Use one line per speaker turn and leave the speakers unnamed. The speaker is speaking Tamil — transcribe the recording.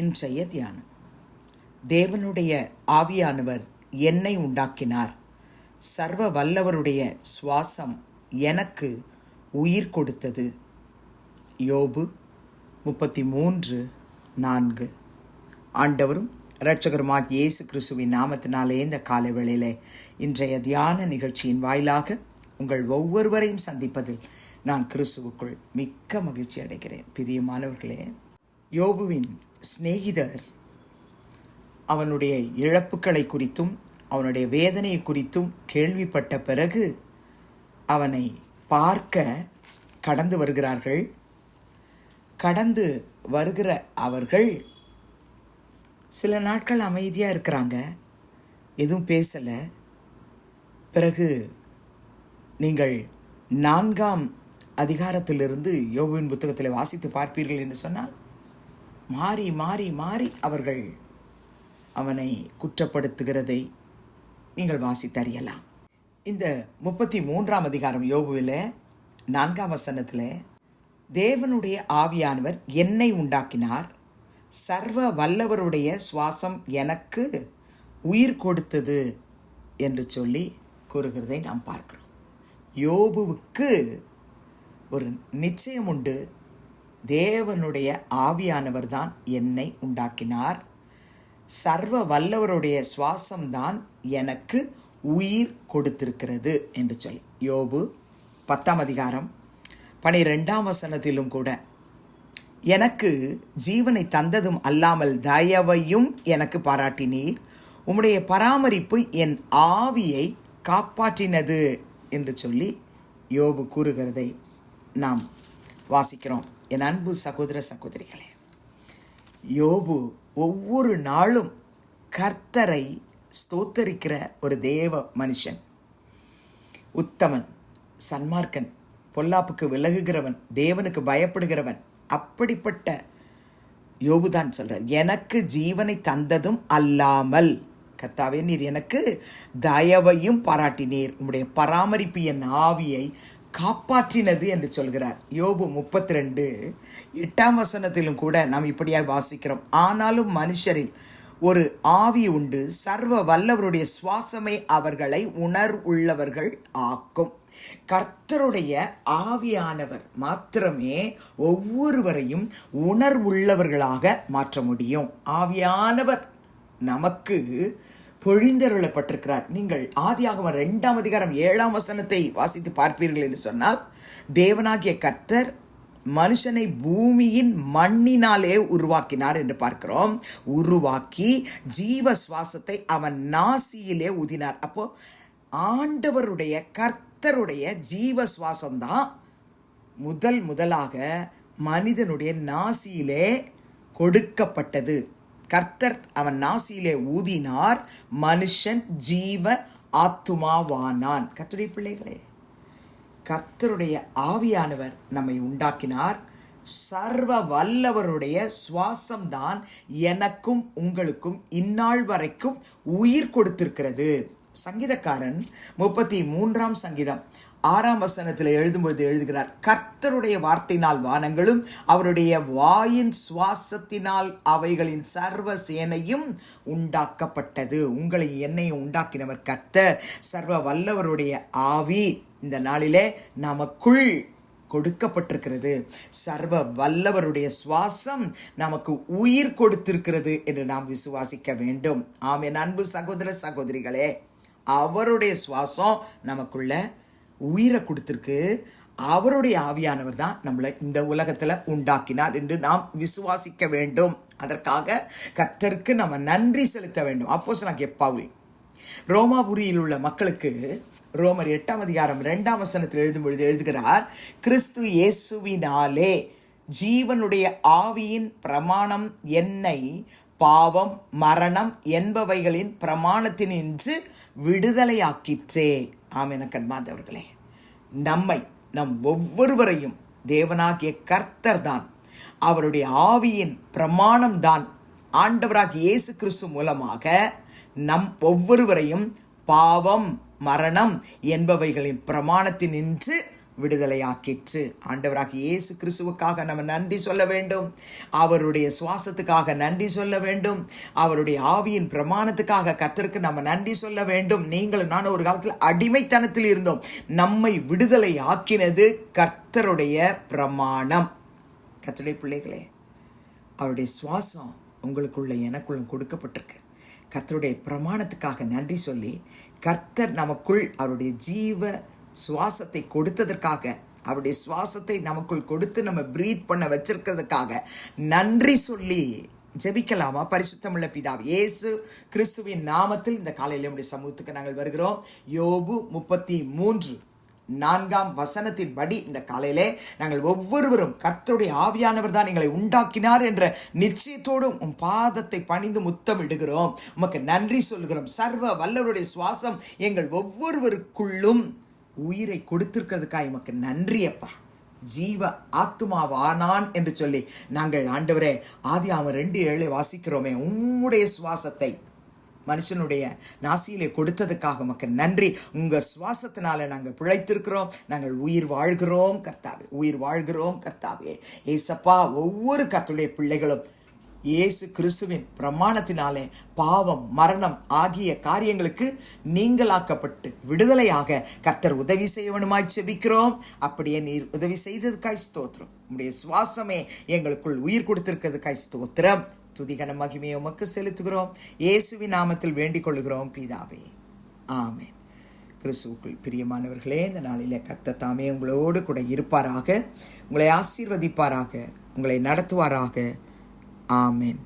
இன்றைய தியானம். தேவனுடைய ஆவியானவர் என்னை உண்டாக்கினார். சர்வ வல்லவருடைய சுவாசம் எனக்கு உயிர் கொடுத்தது. யோபு முப்பத்தி மூன்று நான்கு. ஆண்டவரும் இரட்சகருமாக இயேசு கிறிஸ்துவின் நாமத்தினாலே இந்த காலை வேளையிலே இன்றைய தியான நிகழ்ச்சியின் வாயிலாக உங்கள் ஒவ்வொருவரையும் சந்திப்பதில் நான் கிறிஸ்துவுக்குள் மிக்க மகிழ்ச்சி அடைகிறேன். பிரியமானவர்களே யோபுவின் சிநேகிதர். அவனுடைய இழப்புகளை குறித்தும் அவனுடைய வேதனையை குறித்தும் கேள்விப்பட்ட பிறகு அவனை பார்க்க கடந்து வருகிறார்கள். கடந்து வருகிற அவர்கள் சில நாட்கள் அமைதியாக இருக்கிறாங்க. எதுவும் பேசலை. பிறகு நீங்கள் நான்காம் அதிகாரத்திலிருந்து யோபுவின் புத்தகத்தில் வாசித்து பார்ப்பீர்கள் என்று சொன்னால் மாறி மாறி மாறி அவர்கள் அவனை குற்றப்படுத்துகிறதை நீங்கள் வாசித்தறியலாம். இந்த முப்பத்தி மூன்றாம் அதிகாரம் யோபுவில் நான்காம் வசனத்தில் தேவனுடைய ஆவியானவர் என்னை உண்டாக்கினார். சர்வ வல்லவருடைய சுவாசம் எனக்கு உயிர் கொடுத்தது என்று சொல்லி கூறுகிறதை நாம் பார்க்கிறோம். யோபுவுக்கு ஒரு நிச்சயம் உண்டு. தேவனுடைய ஆவியானவர் தான் என்னை உண்டாக்கினார். சர்வ வல்லவருடைய சுவாசம்தான் எனக்கு உயிர் கொடுத்திருக்கிறது என்று சொல்லி யோபு பத்தாம் அதிகாரம் பனிரெண்டாம் வசனத்திலும் கூட எனக்கு ஜீவனை தந்ததும் அல்லாமல் தயவையும் எனக்கு பாராட்டினீர். உம்முடைய பராமரிப்பு என் ஆவியை காப்பாற்றினது என்று சொல்லி யோபு கூறுகிறதை நாம் வாசிக்கிறோம். என் அன்பு சகோதர சகோதரிகளே யோபு ஒவ்வொரு நாளும் கர்த்தரை ஸ்தோத்தரிக்கிற ஒரு தேவ மனுஷன். உத்தமன் சன்மார்க்கன் பொல்லாப்புக்கு விலகுகிறவன் தேவனுக்கு பயப்படுகிறவன் அப்படிப்பட்ட யோபுதான் சொல்கிறார் எனக்கு ஜீவனை தந்ததும் அல்லாமல். கர்த்தாவே நீர் எனக்கு தயவையும் பாராட்டினீர். உம்முடைய பராமரிப்பு என் ஆவியை காப்பாற்றினது என்று சொல்கிறார். யோபு முப்பத்தி ரெண்டு எட்டாம் வசனத்திலும் கூட நாம் இப்படியாக வாசிக்கிறோம். ஆனாலும் மனுஷரில் ஒரு ஆவி உண்டு சர்வ வல்லவருடைய சுவாசமே அவர்களை உணர் உள்ளவர்கள் ஆக்கும். கர்த்தருடைய ஆவியானவர் மாத்திரமே ஒவ்வொருவரையும் உணர்வுள்ளவர்களாக மாற்ற முடியும். ஆவியானவர் நமக்கு பொழிந்தருளப்பட்டிருக்கிறார். நீங்கள் ஆதியாகம ரெண்டாம் அதிகாரம் ஏழாம் வசனத்தை வாசித்து பார்ப்பீர்கள் என்று சொன்னால் தேவனாகிய கர்த்தர் மனுஷனை பூமியின் மண்ணினாலே உருவாக்கினார் என்று பார்க்கிறோம். உருவாக்கி ஜீவ சுவாசத்தை அவன் நாசியிலே ஊதினார். அப்போ ஆண்டவருடைய கர்த்தருடைய ஜீவ சுவாசம்தான் முதல் முதலாக மனிதனுடைய நாசியிலே கொடுக்கப்பட்டது. கர்த்தர் அவன் நாசியிலே ஊதினார். மனுஷன் ஜீவ ஆத்துமாவானான். கர்த்தருடைய பிள்ளைகளே கர்த்தருடைய ஆவியானவர் நம்மை உண்டாக்கினார். சர்வ வல்லவருடைய சுவாசம்தான் எனக்கும் உங்களுக்கும் இந்நாள் வரைக்கும் உயிர் கொடுத்திருக்கிறது. சங்கீதக்காரன் முப்பத்தி மூன்றாம் சங்கீதம். ஆறாம் வசனத்தில் எழுதும்பொழுது எழுதுகிறார் கர்த்தருடைய வார்த்தையினால் வானங்களும் அவருடைய வாயின் சுவாசத்தினால் அவைகளின் சர்வ சேனையும் உண்டாக்கப்பட்டது. உங்களை என்னையும் உண்டாக்கினவர் கர்த்தர். சர்வ வல்லவருடைய ஆவி இந்த நாளிலே நமக்குள் கொடுக்கப்பட்டிருக்கிறது. சர்வ வல்லவருடைய சுவாசம் நமக்கு உயிர் கொடுத்திருக்கிறது என்று நாம் விசுவாசிக்க வேண்டும். ஆமே அன்பு சகோதர சகோதரிகளே அவருடைய சுவாசம் நமக்குள்ள உயிரை கொடுத்துருக்கு. அவருடைய ஆவியானவர் தான் நம்மளை இந்த உலகத்தில் உண்டாக்கினார் என்று நாம் விசுவாசிக்க வேண்டும். அதற்காக கர்த்தருக்கு நம்ம நன்றி செலுத்த வேண்டும். அப்போ நான் எப்பாவில் ரோமாபுரியில் உள்ள மக்களுக்கு ரோமர் எட்டாம் அதிகாரம் ரெண்டாம் வசனத்தில் எழுதும் பொழுது எழுதுகிறார் கிறிஸ்து இயேசுவினாலே ஜீவனுடைய ஆவியின் பிரமாணம் என்னை பாவம் மரணம் என்பவைகளின் பிரமாணத்தினின்று விடுதலையாக்கிற்றே. ஆமென கண்மாதவர்களே நம்மை நம் ஒவ்வொருவரையும் தேவனாகிய கர்த்தர் தான் அவருடைய ஆவியின் பிரமாணம் தான் ஆண்டவராக இயேசு கிறிஸ்து மூலமாக நம் ஒவ்வொருவரையும் பாவம் மரணம் என்பவைகளின் பிரமாணத்தினின்று விடுதலையாக்கிற்று. ஆண்டவராக இயேசு கிறிஸ்துவுக்காக நம்ம நன்றி சொல்ல வேண்டும். அவருடைய சுவாசத்துக்காக நன்றி சொல்ல வேண்டும். அவருடைய ஆவியின் பிரமாணத்துக்காக கத்தருக்கு நம்ம நன்றி சொல்ல வேண்டும். நீங்கள் நான் ஒரு காலத்தில் அடிமைத்தனத்தில் இருந்தோம். நம்மை விடுதலை ஆக்கினது கர்த்தருடைய பிரமாணம். கர்த்தருடைய பிள்ளைகளே அவருடைய சுவாசம் உங்களுக்குள்ள எனக்குள்ள கொடுக்கப்பட்டிருக்கு. கர்த்தருடைய பிரமாணத்துக்காக நன்றி சொல்லி கர்த்தர் நமக்குள் அவருடைய ஜீவ சுவாசத்தை கொடுத்ததற்காக அவருடைய சுவாசத்தை நமக்குள் கொடுத்து நம்ம ப்ரீத் பண்ண வச்சிருக்கிறதுக்காக நன்றி சொல்லி ஜெபிக்கலாமா? பரிசுத்தமுள்ள பிதாவே இயேசு கிறிஸ்துவின் நாமத்தில் இந்த காலையில் நம்முடைய சமூகத்துக்கு நாங்கள் வருகிறோம். யோபு முப்பத்தி மூன்று நான்காம் வசனத்தின்படி இந்த காலையிலே நாங்கள் ஒவ்வொருவரும் கர்த்தருடைய ஆவியானவர் தான் எங்களை உண்டாக்கினார் என்ற நிச்சயத்தோடும் உம் பாதத்தை பணிந்து முத்தமிடுகிறோம். உமக்கு நன்றி சொல்கிறோம் சர்வ வல்லவருடைய சுவாசம் எங்கள் ஒவ்வொருவருக்குள்ளும் உயிரை கொடுத்திருக்கிறதுக்காக உமக்கு நன்றி அப்பா. ஜீவ ஆத்மாவானான் என்று சொல்லி நாங்கள் ஆண்டவரே ஆதி அவன் ரெண்டு ஏழை வாசிக்கிறோமே உம்முடைய சுவாசத்தை மனுஷனுடைய நாசியிலே கொடுத்ததுக்காக உமக்கு நன்றி. உங்கள் சுவாசத்தினால நாங்கள் பிழைத்திருக்கிறோம் நாங்கள் உயிர் வாழ்கிறோம் கர்த்தாவே உயிர் வாழ்கிறோம் கர்த்தாவே. ஏசப்பா ஒவ்வொரு கத்துடைய பிள்ளைகளும் இயேசு கிறிஸ்துவின் பிரமாணத்தினாலே பாவம் மரணம் ஆகிய காரியங்களுக்கு நீங்களாக்கப்பட்டு விடுதலையாக கர்த்தர் உதவி செய்யவனுமாய் செபிக்கிறோம் அப்படியே நீர் உதவி செய்ததுக்காய் ஸ்தோத்திரம். உடைய சுவாசமே எங்களுக்குள் உயிர் கொடுத்திருக்கிறதுக்காய் ஸ்தோத்திரம். துதிகன மகிமையை உமக்கு செலுத்துகிறோம். இயேசுவின் நாமத்தில் வேண்டிக் கொள்கிறோம் பிதாவே. ஆமென். கிறிஸ்துவுக்குள் பிரியமானவர்களே இந்த நாளில் கர்த்த தாமே உங்களோடு கூட இருப்பாராக. உங்களை ஆசீர்வதிப்பாராக. உங்களை நடத்துவாராக. ஆமென்